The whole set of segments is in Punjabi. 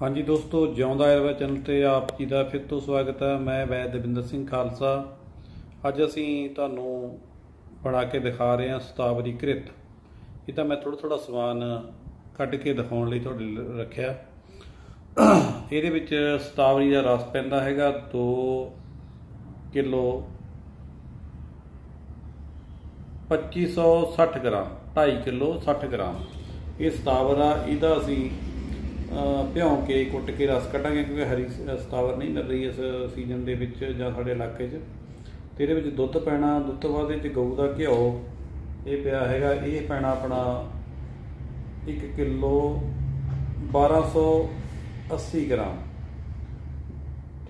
ਹਾਂਜੀ ਦੋਸਤੋ, ਜਿਉਂਦਾ ਆਯੁਰਵੈਦ ਚੈਨਲ ਤੇ ਆਪ ਜੀ ਦਾ ਫਿਰ ਤੋਂ ਸਵਾਗਤ ਹੈ। ਮੈਂ ਵੈਦ ਦਵਿੰਦਰ ਸਿੰਘ ਖਾਲਸਾ। ਅੱਜ ਅਸੀਂ ਤੁਹਾਨੂੰ ਬਣਾ ਕੇ ਦਿਖਾ ਰਹੇ ਹਾਂ ਸਤਾਵਰੀ ਕ੍ਰਿਤ। ਇਹ ਤਾਂ ਮੈਂ ਥੋੜਾ ਥੋੜਾ ਸਮਾਨ ਕੱਢ ਕੇ ਦਿਖਾਉਣ ਲਈ ਤੁਹਾਡੇ ਰੱਖਿਆ। ਇਹਦੇ ਵਿੱਚ ਸਤਾਵਰੀ ਦਾ ਰਸ ਪੈਂਦਾ ਹੈਗਾ 2 ਕਿਲੋ 2560 ਗ੍ਰਾਮ 2.5 ਕਿਲੋ 60 ਗ੍ਰਾਮ। ਇਹ ਸਤਾਵਰਾ, ਇਹਦਾ ਅਸੀਂ ਭਿਉਂ ਕੇ ਕੁੱਟ ਕੇ ਰਸ ਕੱਢਾਂਗੇ ਕਿਉਂਕਿ ਹਰੀ ਸ- ਸਤਾਵਰ ਨਹੀਂ ਮਿਲ ਰਹੀ ਇਸ ਸੀਜ਼ਨ ਦੇ ਵਿੱਚ ਜਾਂ ਸਾਡੇ ਇਲਾਕੇ 'ਚ। ਤੇ ਇਹਦੇ ਵਿੱਚ ਦੁੱਧ ਪੈਣਾ, ਦੁੱਧ ਤੋਂ ਬਾਅਦ ਇਹ 'ਚ ਗਊ ਦਾ ਘਿਓ, ਇਹ ਪਿਆ ਹੈਗਾ, ਇਹ ਪੈਣਾ ਆਪਣਾ 1 ਕਿਲੋ 1280 ਗ੍ਰਾਮ।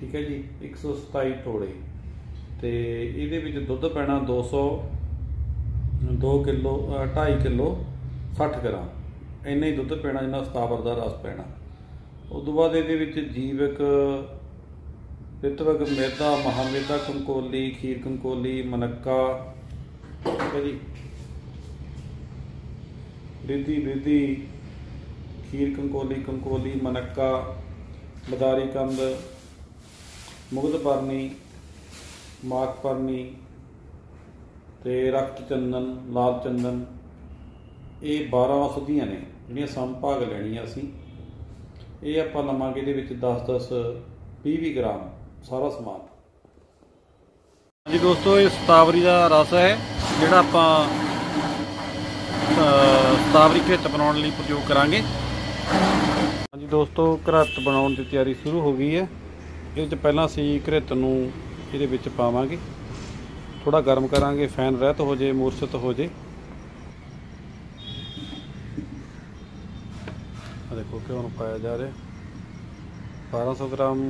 ਠੀਕ ਹੈ ਜੀ 127 ਟੋੜੇ ਤੇ ਇਹਦੇ ਵਿੱਚ ਦੁੱਧ ਪੈਣਾ 200 2 ਕਿਲੋ 2.5 ਕਿਲੋ 60 ਗ੍ਰਾਮ। ਇੰਨਾ ਹੀ ਦੁੱਧ ਪੈਣਾ ਜਿੰਨਾ ਸਤਾਵਰ ਦਾ ਰਸ ਪੈਣਾ। ਉਸ ਤੋਂ ਬਾਅਦ ਇਹਦੇ ਵਿੱਚ ਜੀਵਕ ਰਿਤਵਕ ਮੇਦਾ, ਮਹਾਮੇਦਾ, ਕੰਕੋਲੀ, ਖੀਰ ਕੰਕੋਲੀ, ਮਨੱਕਾ ਜੀ। ਰਿੱਧੀ ਰਿੱਧੀ ਖੀਰ ਕੰਕੋਲੀ ਕੰਕੋਲੀ, ਮਨੱਕਾ, ਮਦਾਰੀ ਕੰਦ, ਮੁਗਧ ਪਰਨੀ, ਮਾਖ ਪਰਨੀ ਤੇ ਰਕਤ ਚੰਦਨ, ਲਾਲ ਚੰਦਨ। ਇਹ 12 ਔਸ਼ਧੀਆਂ ਨੇ, ਜਿਹੜੀਆਂ ਸੰਭਾਗ ਲੈਣੀਆਂ ਅਸੀਂ। ਇਹ ਆਪਾਂ ਲਵਾਂਗੇ ਇਹਦੇ ਵਿੱਚ 10 10 20 20 ਗ੍ਰਾਮ ਸਾਰਾ ਸਮਾਨ। ਹਾਂਜੀ ਦੋਸਤੋ, ਇਹ ਸਤਾਵਰੀ ਦਾ ਰਸ ਹੈ, ਜਿਹੜਾ ਆਪਾਂ ਸਤਾਵਰੀ ਘਿੱਟ ਬਣਾਉਣ ਲਈ ਪ੍ਰਯੋਗ ਕਰਾਂਗੇ। ਹਾਂਜੀ ਦੋਸਤੋ, ਘਰਤ ਬਣਾਉਣ ਦੀ ਤਿਆਰੀ ਸ਼ੁਰੂ ਹੋ ਗਈ ਹੈ। ਇਹਦੇ ਵਿੱਚ ਪਹਿਲਾਂ ਅਸੀਂ ਘਰਿੱਤ ਨੂੰ ਇਹਦੇ ਵਿੱਚ ਪਾਵਾਂਗੇ। ਥੋੜਾ ਗਰਮ ਕਰਾਂਗੇ, ਫੈਨ ਰਹਿਤ ਹੋ ਜੇ ਮੂਰਸਤ ਹੋ ਜੇ ਆ ਦੇਖੋ ਘਿਓ ਨੂੰ ਪਾਇਆ ਜਾ ਰਿਹਾ। 1200 ਗ੍ਰਾਮ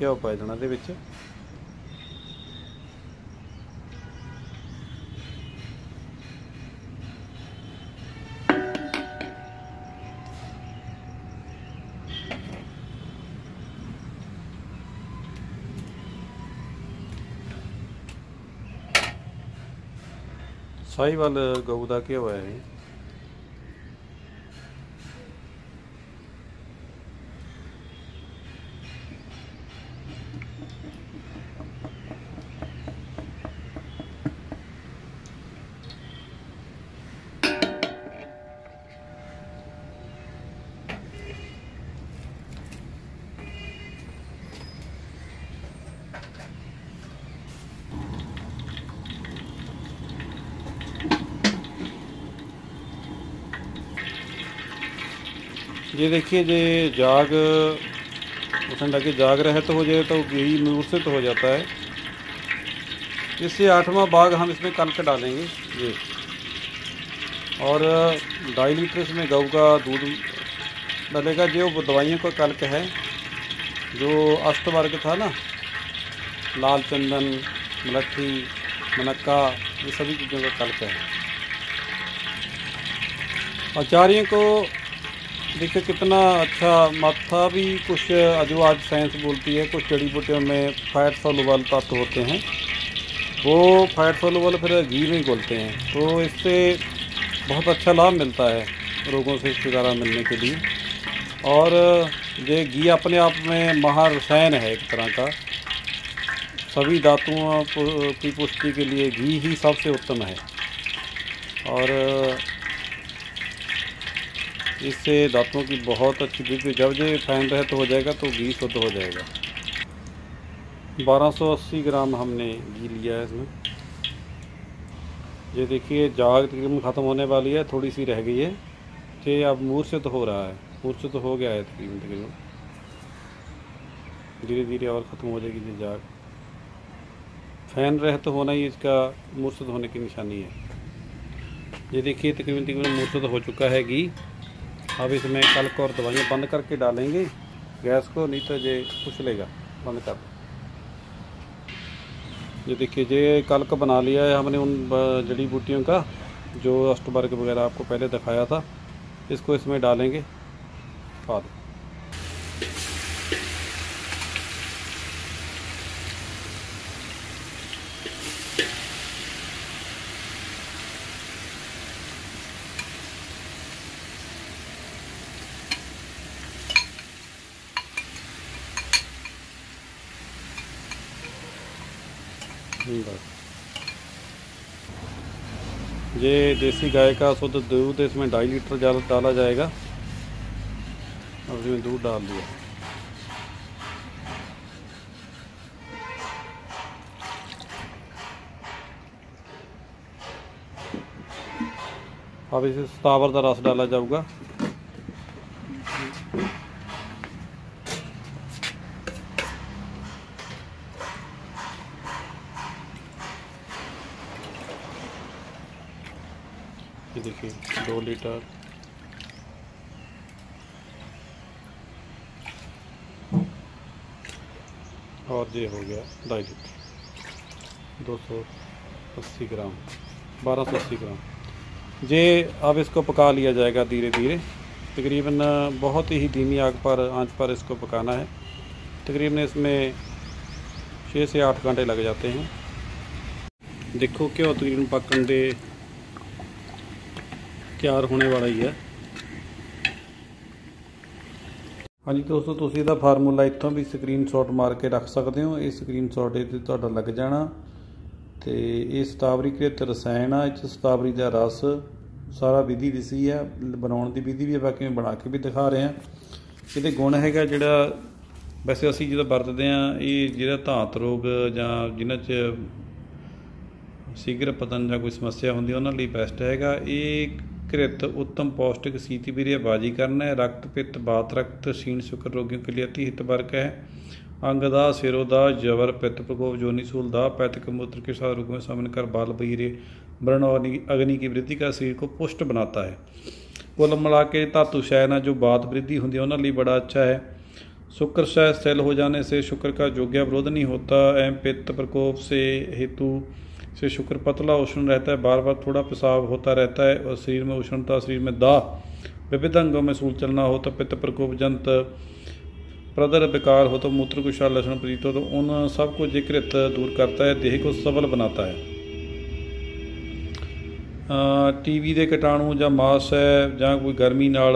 ਘਿਓ ਪਾਇਆ ਜਾਣਾ ਇਹਦੇ ਵਿੱਚ। ਸਾਹੀਵਾਲ ਗਊ ਦਾ ਘਿਓ ਹੈ ਇਹ ये देखिए ये जाग उसने लगे जाग रहे तो हो जाए तो यही मूर्छित हो जाता है इससे आठवां बाग हम इसमें कल्क डालेंगे ये और ढाई लीटर इसमें गऊ का दूध डलेगा जो दवाइयों का कल्क है जो अष्ट वर्ग था ना लाल चंदन मलट्ठी मनक्का ये सभी चीज़ों का कल्क है आचार्यों को देखिए कितना अच्छा माथा भी कुछ जो आज साइंस बोलती है, कुछ जड़ी बूटियों में फैट सोलुबल तत्व होते हैं। वो फैट सोलुबल फिर घी में घोलते हैं। तो इससे बहुत अच्छा लाभ मिलता है रोगों से छुटकारा मिलने के लिए। और ये घी अपने आप में महारसायन है एक तरह का। सभी धातुओं की पुष्टि के लिए घी ही सबसे उत्तम है। और इससे दांतों की बहुत अच्छी वृद्धि जब ये फ़ैन रहे तो हो जाएगा तो घी शुद्ध हो जाएगा। 1280 ग्राम हमने घी लिया है इसमें। ये देखिए, जाग तकरीबन ख़त्म होने वाली है, थोड़ी सी रह गई है। ये अब मूर्छित हो रहा है, मूर्छित हो गया है तकरीबन तकरीबन। धीरे धीरे और ख़त्म हो जाएगी ये जाग। फ़ैन रह तो होना ही इसका मूर्छित होने की निशानी है। ये देखिए तकरीबन तकरीबन मूर्छित हो चुका है घी। अब इसमें कल को और दवाइयाँ बंद करके डालेंगे। गैस को, नहीं तो ये कुछ लेगा। बंद कर। ये देखिए ये कल्क बना लिया है हमने उन जड़ी बूटियों का, जो अष्टवर्ग वगैरह आपको पहले दिखाया था। इसको इसमें डालेंगे। पा बस ये देसी गाय का शुद्ध दूध इसमें ढाई लीटर डाला जाएगा और इसमें दूध डाल दिया अब इसे सतावर का रस डाला जाऊगा ये देखिए, दो लीटर। और ये हो गया ढाई लीटर दो सौ अस्सी ग्राम, बारह सौ अस्सी ग्राम। ये अब इसको पका लिया जाएगा धीरे धीरे तकरीबन बहुत ही धीमी आग पर, आँच पर इसको पकाना है। तकरीबन इसमें छः से आठ घंटे लग जाते हैं। देखो घ्यो तकरीबन पकन दे ਤਿਆਰ ਹੋਣੇ ਵਾਲਾ ਹੀ ਹੈ। ਹਾਂਜੀ ਦੋਸਤੋ, ਤੁਸੀਂ ਇਹਦਾ ਫਾਰਮੂਲਾ ਇੱਥੋਂ ਵੀ ਸਕਰੀਨਸ਼ਾਟ ਮਾਰ ਕੇ ਰੱਖ ਸਕਦੇ ਹੋ। ਇਹ ਸਕਰੀਨਸ਼ਾਟ ਇਹ ਤੇ ਤੁਹਾਡਾ ਲੱਗ ਜਾਣਾ। ਤੇ ਇਹ ਸਤਾਵਰੀ ਕ੍ਰਿਤ ਰਸਾਇਣ ਆ, ਇਹ 'ਚ ਸਤਾਵਰੀ ਦਾ ਰਸ ਸਾਰਾ ਵਿਧੀ ਦਿਸੀ ਹੈ ਬਣਾਉਣ ਦੀ ਵਿਧੀ ਵੀ ਹੈ ਬਾਕੀ ਮੈਂ ਬਣਾ ਕੇ ਵੀ ਦਿਖਾ ਰਿਹਾ ਇਹਦੇ ਗੁਣ ਹੈਗਾ ਜਿਹੜਾ, ਵੈਸੇ ਅਸੀਂ ਜਦੋਂ ਵਰਤਦੇ ਆ ਇਹ ਜਿਹੜਾ ਧਾਤ ਰੋਗ ਜਾਂ ਜਿਨ੍ਹਾਂ 'ਚ ਸ਼ੀਘਰ ਪਤਨ ਜਾਂ ਕੋਈ ਸਮੱਸਿਆ ਹੁੰਦੀ ਉਹਨਾਂ ਲਈ ਬੈਸਟ ਹੈਗਾ। ਇਹ कृत उत्तम पौष्टिक शीत वीर्य बाजी करना है रक्त पित्त बात रक्त क्षीण शुक्र रोगियों के लिए अति हितवर्क है अंगदा सिरोदा जवर पित्त प्रकोप जोनिसूल दाह पैत कमूत्र के साथ रुग में समन कर बाल बहिरे वर्ण और अग्नि की वृद्धि का शरीर को पुष्ट बनाता है कुल मिला के धातु शयना जो बात वृद्धि होती है उन्होंने बड़ा अच्छा है शुक्र शय स्थल हो जाने से शुक्र का जोग्या विरोध नहीं होता एवं पित्त प्रकोप से हेतु से शुक्र पतला उष्ण रहता है बार बार थोड़ा पेशाब होता रहता है और शरीर में उष्णता शरीर में दाह विविध अंगों में सूल चलना हो तो पित्त प्रकोप जंत प्रदर विकार हो तो मूत्र कुशा लक्षण प्रतीत हो तो उन सब को जिकृत दूर करता है देह को सबल बनाता है ਟੀਵੀ ਦੇ ਕੀਟਾਣੂ ਜਾਂ ਮਾਸ ਹੈ ਜਾਂ ਕੋਈ ਗਰਮੀ ਨਾਲ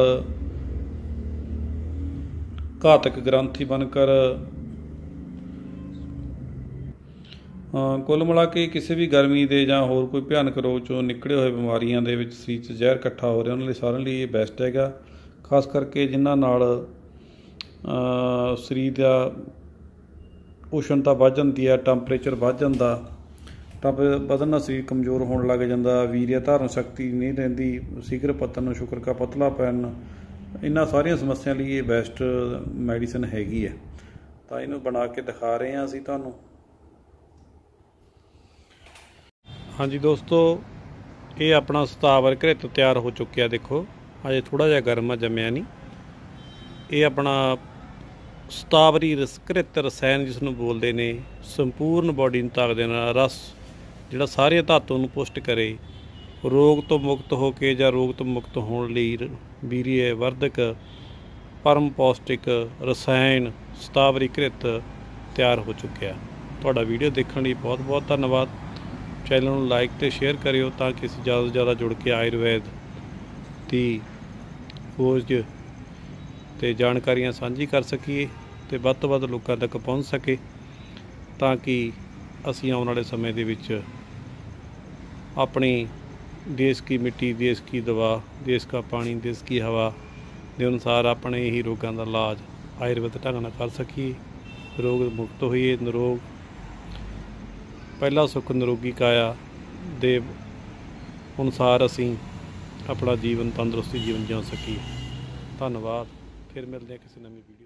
ਘਾਤਕ ਗ੍ਰੰਥੀ ਬਣਕਰ ਕੁੱਲ ਮਿਲਾ ਕੇ ਕਿਸੇ ਵੀ ਗਰਮੀ ਦੇ ਜਾਂ ਹੋਰ ਕੋਈ ਭਿਆਨਕ ਰੋਗ ਚੋਂ ਨਿਕਲੇ ਹੋਏ ਬਿਮਾਰੀਆਂ ਦੇ ਵਿੱਚ ਸਰੀਰ 'ਚ ਜ਼ਹਿਰ ਇਕੱਠਾ ਹੋ ਰਿਹਾ, ਉਹਨਾਂ ਲਈ ਸਾਰਿਆਂ ਲਈ ਇਹ ਬੈਸਟ ਹੈਗਾ। ਖਾਸ ਕਰਕੇ ਜਿਨ੍ਹਾਂ ਨਾਲ ਸਰੀਰ ਦਾ ਉਸ਼ਣਤਾ ਵੱਧ ਜਾਂਦੀ ਹੈ ਟੈਂਪਰੇਚਰ ਵੱਧ ਜਾਂਦਾ, ਤਾਂ ਵਧਣ ਨਾਲ ਸਰੀਰ ਕਮਜ਼ੋਰ ਹੋਣ ਲੱਗ ਜਾਂਦਾ ਵੀਰਿਆ ਧਾਰਨ ਸ਼ਕਤੀ ਨਹੀਂ ਰਹਿੰਦੀ ਸਿਗਰ ਪਤਨ ਸ਼ੁਕਰ ਕਾ ਪਤਲਾ ਪੈਣ, ਇਹਨਾਂ ਸਾਰੀਆਂ ਸਮੱਸਿਆਵਾਂ ਲਈ ਇਹ ਬੈਸਟ ਮੈਡੀਸਨ ਹੈਗੀ ਹੈ। ਤਾਂ ਇਹਨੂੰ ਬਣਾ ਕੇ ਦਿਖਾ ਰਹੇ ਹਾਂ ਅਸੀਂ ਤੁਹਾਨੂੰ। ਹਾਂਜੀ ਦੋਸਤੋ, ਇਹ ਆਪਣਾ ਸਤਾਵਰ ਘਰਿਤ ਤਿਆਰ ਹੋ ਚੁੱਕਿਆ ਦੇਖੋ। ਅਜੇ ਥੋੜਾ ਜਿਹਾ ਗਰਮ ਆ, ਜੰਮਿਆ ਨਹੀਂ। ਇਹ ਆਪਣਾ ਸਤਾਵਰੀ ਰਸਕ੍ਰਿਤ ਰਸਾਇਣ ਜਿਸ ਨੂੰ ਬੋਲਦੇ ਨੇ, ਸੰਪੂਰਨ ਬਾਡੀ ਨੂੰ ਤਾਕਤ ਦੇਣ ਵਾਲਾ ਰਸ, ਜਿਹੜਾ ਸਾਰੇ ਧਾਤੂ ਨੂੰ ਪੁਸ਼ਟ ਕਰੇ। ਰੋਗ ਤੋਂ ਮੁਕਤ ਹੋ ਕੇ ਜਾਂ ਰੋਗ ਤੋਂ ਮੁਕਤ ਹੋਣ ਲਈ ਵੀਰੀਏ ਵਰਧਕ, ਪਰਮ ਪੌਸ਼ਟਿਕ ਰਸਾਇਣ ਸਤਾਵਰੀ ਘ੍ਰਿਤ ਤਿਆਰ ਹੋ ਚੁੱਕਿਆ। ਤੁਹਾਡਾ ਵੀਡੀਓ ਦੇਖਣ ਲਈ ਬਹੁਤ ਬਹੁਤ ਧੰਨਵਾਦ। ਚੈਨਲ ਨੂੰ ਲਾਈਕ ਤੇ ਸ਼ੇਅਰ ਕਰਿਓ ਤਾਂ ਕਿ ਅਸੀਂ ਜ਼ਿਆਦਾ ਤੋਂ ਜ਼ਿਆਦਾ ਜੁੜ ਕੇ ਆਯੁਰਵੈਦ ਦੀ ਖੋਜ ਤੇ ਜਾਣਕਾਰੀਆਂ ਸਾਂਝੀ ਕਰ ਸਕੀਏ ਤੇ ਵੱਧ ਤੋਂ ਵੱਧ ਲੋਕਾਂ ਤੱਕ ਪਹੁੰਚ ਸਕੇ ਤਾਂ ਕਿ ਅਸੀਂ ਆਉਣ ਵਾਲੇ ਸਮੇਂ ਦੇ ਵਿੱਚ ਆਪਣੀ ਦੇਸ਼ ਕੀ ਮਿੱਟੀ, ਦੇਸ਼ ਕੀ ਦਵਾ, ਦੇਸ਼ ਦਾ ਪਾਣੀ, ਦੇਸ਼ ਕੀ ਹਵਾ ਦੇ ਅਨੁਸਾਰ ਆਪਣੇ ਹੀ ਰੋਗਾਂ ਦਾ ਇਲਾਜ ਆਯੁਰਵੈਦ ਢੰਗ ਨਾਲ ਕਰ ਸਕੀਏ। ਰੋਗ ਮੁਕਤ ਹੋਈਏ, ਨਿਰੋਗ ਪਹਿਲਾ ਸੁਖ ਨਿਰੋਗੀ ਕਾਇਆ ਦੇ ਅਨੁਸਾਰ ਅਸੀਂ ਆਪਣਾ ਜੀਵਨ ਤੰਦਰੁਸਤੀ ਜੀਵਨ ਜਿਉ ਸਕੀਏ। ਧੰਨਵਾਦ। ਫਿਰ ਮਿਲਦੇ ਹਾਂ ਕਿਸੇ ਨਵੀਂ ਵੀਡੀਓ